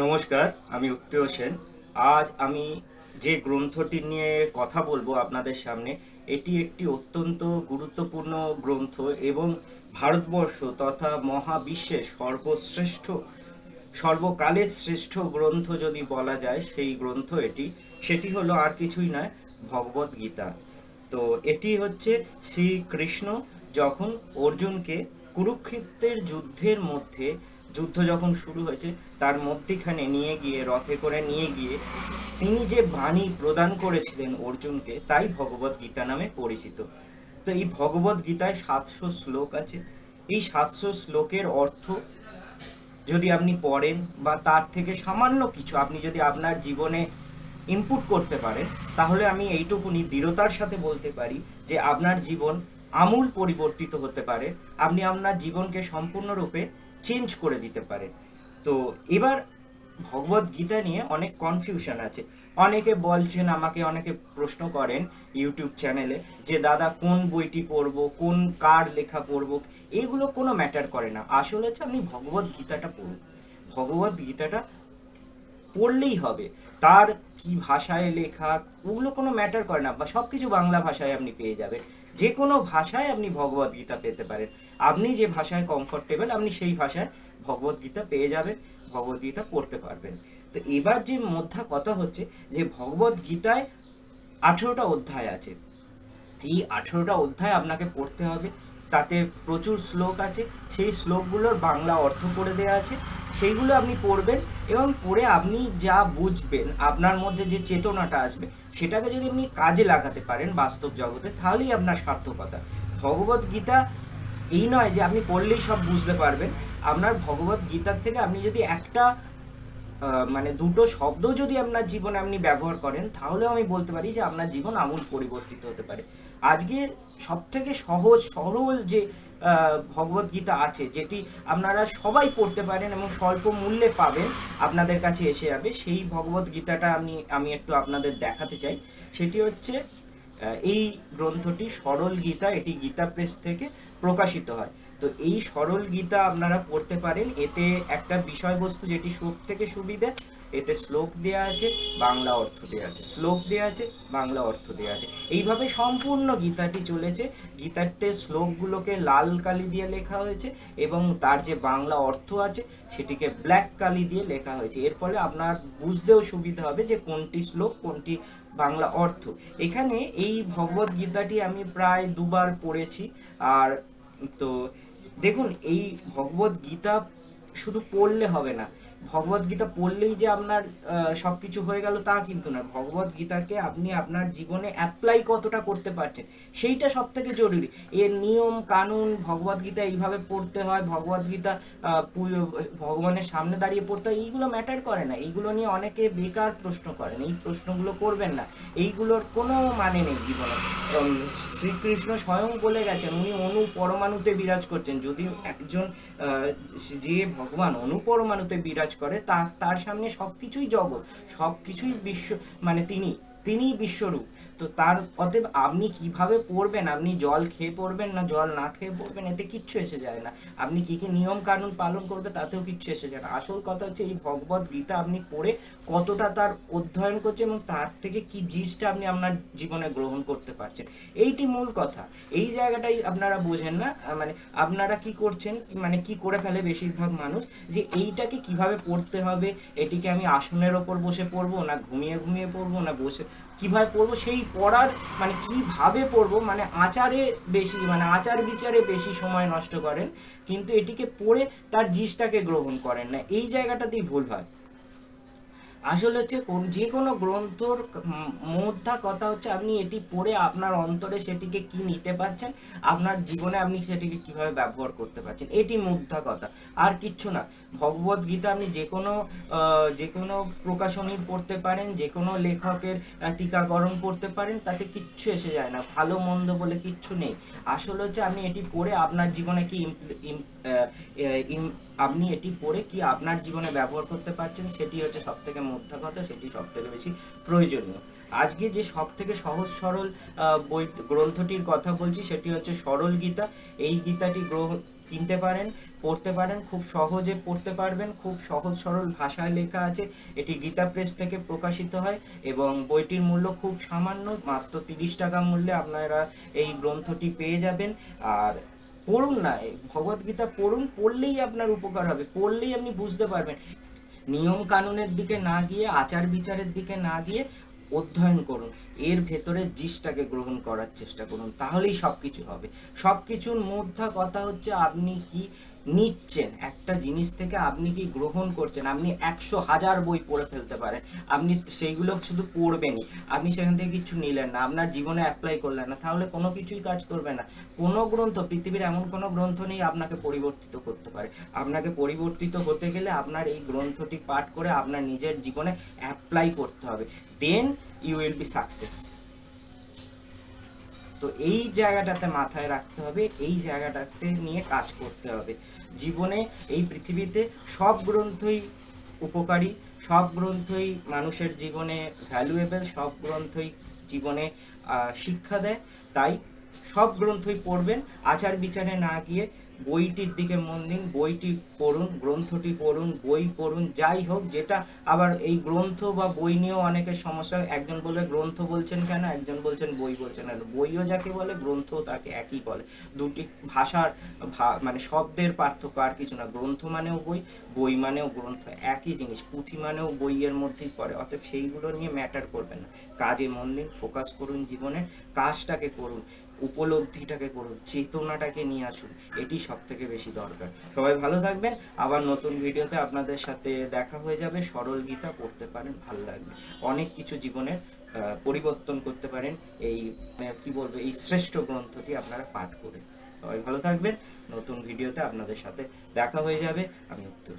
নমস্কার, আমি উত্তর সেন। আজ আমি যে গ্রন্থটি নিয়ে কথা বলব আপনাদের সামনে, এটি একটি অত্যন্ত গুরুত্বপূর্ণ গ্রন্থ এবং ভারতবর্ষ তথা মহাবিশ্বের সর্বশ্রেষ্ঠ, সর্বকালের শ্রেষ্ঠ গ্রন্থ যদি বলা যায়, সেই গ্রন্থ এটি। সেটি হলো আর কিছুই নয়, ভগবত গীতা। তো এটি হচ্ছে শ্রীকৃষ্ণ যখন অর্জুনকে কুরুক্ষেত্রের যুদ্ধের মধ্যে যুদ্ধ যখন শুরু হয়েছে, তার মধ্যিখানে নিয়ে গিয়ে, রথে করে নিয়ে গিয়ে তিনি যে বাণী প্রদান করেছিলেন অর্জুনকে, তাই ভগবত গীতা নামে পরিচিত। তো এই ভগবত গীতায় সাতশো শ্লোক আছে। এই সাতশো শ্লোকের অর্থ যদি আপনি পড়েন বা তার থেকে সামান্য কিছু আপনি যদি আপনার জীবনে ইনপুট করতে পারেন, তাহলে আমি এইটুকুনি দৃঢ়তার সাথে বলতে পারি যে আপনার জীবন আমূল পরিবর্তিত হতে পারে। আপনি আপনার জীবনকে সম্পূর্ণরূপে চেঞ্জ করে দিতে পারে। তো এবার ভগবত গীতা নিয়ে অনেক কনফিউশন আছে। অনেকে বলছেন, আমাকে অনেকে প্রশ্ন করেন ইউটিউব চ্যানেলে যে, দাদা, কোন বইটি পড়ব? কোন কার লেখা পড়ব? এগুলো কোনো ম্যাটার করে না। আসলে হচ্ছে আপনি ভগবত গীতাটা পড়ুন। ভগবত গীতাটা পড়লেই হবে। তার কি ভাষায় লেখা, ওগুলো কোনো ম্যাটার করে না। বা সব কিছু বাংলা ভাষায় আপনি পেয়ে যাবেন। যে কোনো ভাষায় আপনি ভগবত গীতা পেতে পারেন। আপনি যে ভাষায় কমফোর্টেবল আপনি সেই ভাষায় ভগবত গীতা পেয়ে যাবেন, ভগবত গীতা পড়তে পারবেন। তো এবার যে মধ্যা কথা হচ্ছে যে ভগবত গীতায় আঠেরোটা অধ্যায় আছে। এই আঠেরোটা অধ্যায় আপনাকে পড়তে হবে। তাতে প্রচুর শ্লোক আছে। সেই শ্লোকগুলোর বাংলা অর্থ করে দেওয়া আছে। সেইগুলো আপনি পড়বেন এবং পড়ে আপনি যা বুঝবেন, আপনার মধ্যে যে চেতনাটা আসবে, সেটাকে যদি আপনি কাজে লাগাতে পারেন বাস্তব জগতে, তাহলেই আপনার সার্থকতা। ভগবত গীতা এই নয় যে আপনি পড়লেই সব বুঝতে পারবেন। আপনার ভগবত গীতার থেকে আপনি যদি একটা মানে দুটো শব্দ যদি আপনার জীবনে আপনি ব্যবহার করেন, তাহলেও আমি বলতে পারি যে আপনার জীবন আমূল পরিবর্তিত হতে পারে। আজকে সব থেকে সহজ, সরল যে ভগবত গীতা আছে, যেটি আপনারা সবাই পড়তে পারেন এবং স্বল্প মূল্যে পাবেন, আপনাদের কাছে এসে যাবে, সেই ভগবত গীতাটা আমি আমি একটু আপনাদের দেখাতে চাই। সেটি হচ্ছে এই গ্রন্থটি সরল গীতা, এটি গীতা প্রেস থেকে প্রকাশিত হয়। তো এই সরল গীতা আপনারা পড়তে পারেন। এতে একটা বিষয়বস্তু যেটি সব থেকে সুবিধে, এতে শ্লোক দেওয়া আছে, বাংলা অর্থ দেওয়া আছে। শ্লোক দেওয়া আছে, বাংলা অর্থ দেওয়া আছে। এইভাবে সম্পূর্ণ গীতাটি চলেছে। গীতাতে শ্লোকগুলোকে লাল কালি দিয়ে লেখা হয়েছে এবং তার যে বাংলা অর্থ আছে, সেটিকে ব্ল্যাক কালি দিয়ে লেখা হয়েছে। এর ফলে আপনার বুঝতেও সুবিধা হবে যে কোনটি শ্লোক, কোনটি বাংলা অর্থ। এখানে এই ভগবত গীতাটি আমি প্রায় দুবার পড়েছি। আর তো দেখুন, এই ভগবত গীতা শুধু পড়লে হবে না ভগবত গীতা পড়লেই যে আপনার সব কিছু হয়ে গেল তা কিন্তু না ভগবত গীতাকে আপনি আপনার জীবনে অ্যাপ্লাই কতটা করতে পারছেন, সেইটা সব থেকে জরুরি। এর নিয়ম, কানুন, ভগবত গীতা এইভাবে পড়তে হয়। ভগবত গীতা ভগবানের সামনে দাঁড়িয়ে পড়তে হয়। এইগুলো ম্যাটার করে না। এইগুলো নিয়ে অনেকে বেকার প্রশ্ন করেন। এই প্রশ্নগুলো করবেন না। এইগুলোর কোনো মানে নেই জীবনে। শ্রীকৃষ্ণ স্বয়ং বলে গেছেন, উনি অনু পরমাণুতে বিরাজ করছেন। যদি একজন যে ভগবান অনুপরমাণুতে বিরাজ করে তা তার সামনে সব কিছুই জগৎ সব কিছুই বিশ্ব মানে তিনি তিনিই বিশ্বরূপ। তো তার অতএব আপনি কীভাবে পড়বেন? আপনি জল খেয়ে পড়বেন না জল না খেয়ে পড়বেন? এতে কিচ্ছু এসে যায় না। আপনি কি কি নিয়ম কানুন পালন করবে তাতেও কিচ্ছু এসে যায় না। আসল কথা হচ্ছে এই ভগবত গীতা আপনি পড়ে কতটা তার অধ্যয়ন করছেন এবং তার থেকে কি জিনিসটা আপনি আপনার জীবনে গ্রহণ করতে পারছেন? এইটি মূল কথা। এই জায়গাটাই আপনারা বোঝেন না? মানে আপনারা কি করছেন? মানে কি করে ফেলে বেশিরভাগ মানুষ? যে এইটাকে কীভাবে পড়তে হবে? এটিকে আমি আসনের ওপর বসে পড়ব না ঘুমিয়ে ঘুমিয়ে পড়ব না বসে কীভাবে পড়ব, সেই পড়ার মানে কীভাবে পড়ব মানে আচারে বেশি মানে আচার বিচারে বেশি সময় নষ্ট করেন, কিন্তু এটিকে পড়ে তার জিসটাকে গ্রহণ করেন না। এই জায়গাটাতেই ভুল হয়। আসলে হচ্ছে কোন যে কোনো গ্রন্থর মোদ্দা কথা হচ্ছে আপনি এটি পড়ে আপনার অন্তরে সেটিকে কি নিতে পারছেন, আপনার জীবনে আপনি সেটিকে কীভাবে ব্যবহার করতে পারছেন, এটি মুগ্ধা কথা। আর কিচ্ছু না। ভগবত গীতা আপনি যে কোনো যে কোনো প্রকাশনী পড়তে পারেন, যে কোনো লেখকের টিকাকরণ পড়তে পারেন, তাতে কিচ্ছু এসে যায় না। ভালো মন্দ বলে কিচ্ছু নেই। আসলে হচ্ছে আপনি এটি পড়ে আপনার জীবনে কি আপনি এটি পড়ে কি আপনার জীবনে ব্যবহার করতে পারছেন, সেটি হচ্ছে সব থেকে মোদ্দা কথা সেটি সব থেকে বেশি প্রয়োজনীয়। আজকে যে সব থেকে সহজ সরল বই গ্রন্থটির কথা বলছি, সেটি হচ্ছে সরল গীতা। এই গীতাটি গ্রহ, কিনতে পারেন, পড়তে পারেন, খুব সহজে পড়তে পারবেন, খুব সহজ সরল ভাষায় লেখা আছে। এটি গীতা প্রেস থেকে প্রকাশিত হয় এবং বইটির মূল্য খুব সামান্য, মাত্র তিরিশ টাকা মূল্যে আপনারা এই গ্রন্থটি পেয়ে যাবেন। আর পড়ুন না ভগবদ্গীতা পড়ুন, পড়লেই আপনার উপকার হবে, পড়লেই আপনি বুঝতে পারবেন। নিয়ম কানুনের দিকে না গিয়ে, আচার বিচারের দিকে না গিয়ে অধ্যয়ন করুন, এর ভেতরে জিসটাকে গ্রহণ করার চেষ্টা করুন, তাহলেই সব কিছু হবে। সব কিছুর মধ্যে কথা হচ্ছে, আপনি কি নিচ্ছেন। একটা জিনিস থেকে আপনি কি গ্রহণ করছেন? আপনি একশো হাজার বই পড়ে ফেলতে পারেন। আপনি সেইগুলো শুধু পড়বেনই আপনি সেখান থেকে কিছু নিলেন না। আপনার জীবনে অ্যাপ্লাই করলেন না। তাহলে কোনো কিছুই কাজ করবে না। কোনো গ্রন্থ, পৃথিবীর এমন কোনো গ্রন্থ নেই আপনাকে পরিবর্তিত করতে পারে। আপনাকে পরিবর্তিত হতে গেলে আপনার এই গ্রন্থটি পাঠ করে আপনার নিজের জীবনে অ্যাপ্লাই করতে হবে। Then you will be success তো এই জায়গাটাতে মাথায় রাখতে হবে, এই জায়গাটাতে নিয়ে কাজ করতে হবে। জীবনে এই পৃথিবীতে সব গ্রন্থই উপকারী, সব গ্রন্থই মানুষের জীবনে ভ্যালুয়েবল সব গ্রন্থই জীবনে শিক্ষা দেয়। তাই সব গ্রন্থই পড়বেন আচার বিচারে না গিয়ে বইটির দিকে মন দিন, বইটি পড়ুন, গ্রন্থটি পড়ুন, বই পড়ুন, যাই হোক, যেটা আবার এই গ্রন্থ বা বই নিয়েও অনেকের সমস্যা একজন বলে গ্রন্থ বলছেন কেন, একজন বলছেন বই বলছেন কেন বইও যাকে বলে, গ্রন্থও তাকে একই বলে। দুটি ভাষার মানে শব্দের পার্থক্য আর কিছু না। গ্রন্থ মানেও বই বই মানেও গ্রন্থ। একই জিনিস, পুঁথি মানেও বইয়ের মধ্যেই পড়ে। অতএব সেইগুলো নিয়ে ম্যাটার করবে না। কাজে মন দিন ফোকাস করুন জীবনে কাজটাকে করুন। উপলব্ধিটাকে করুন, চেতনাটাকে নিয়ে আসুন, এটি সব থেকে বেশি দরকার। সবাই ভালো থাকবেন, আবার নতুন ভিডিওতে আপনাদের সাথে দেখা হয়ে যাবে, সরল গীতা পড়তে পারেন, ভালো লাগবে। অনেক কিছু জীবনের পরিবর্তন করতে পারেন, এই কি বলব, এই শ্রেষ্ঠ গ্রন্থটি আপনারা পাঠ করে। সবাই ভালো থাকবেন, নতুন ভিডিওতে আপনাদের সাথে দেখা হয়ে যাবে, আমি উত্তর।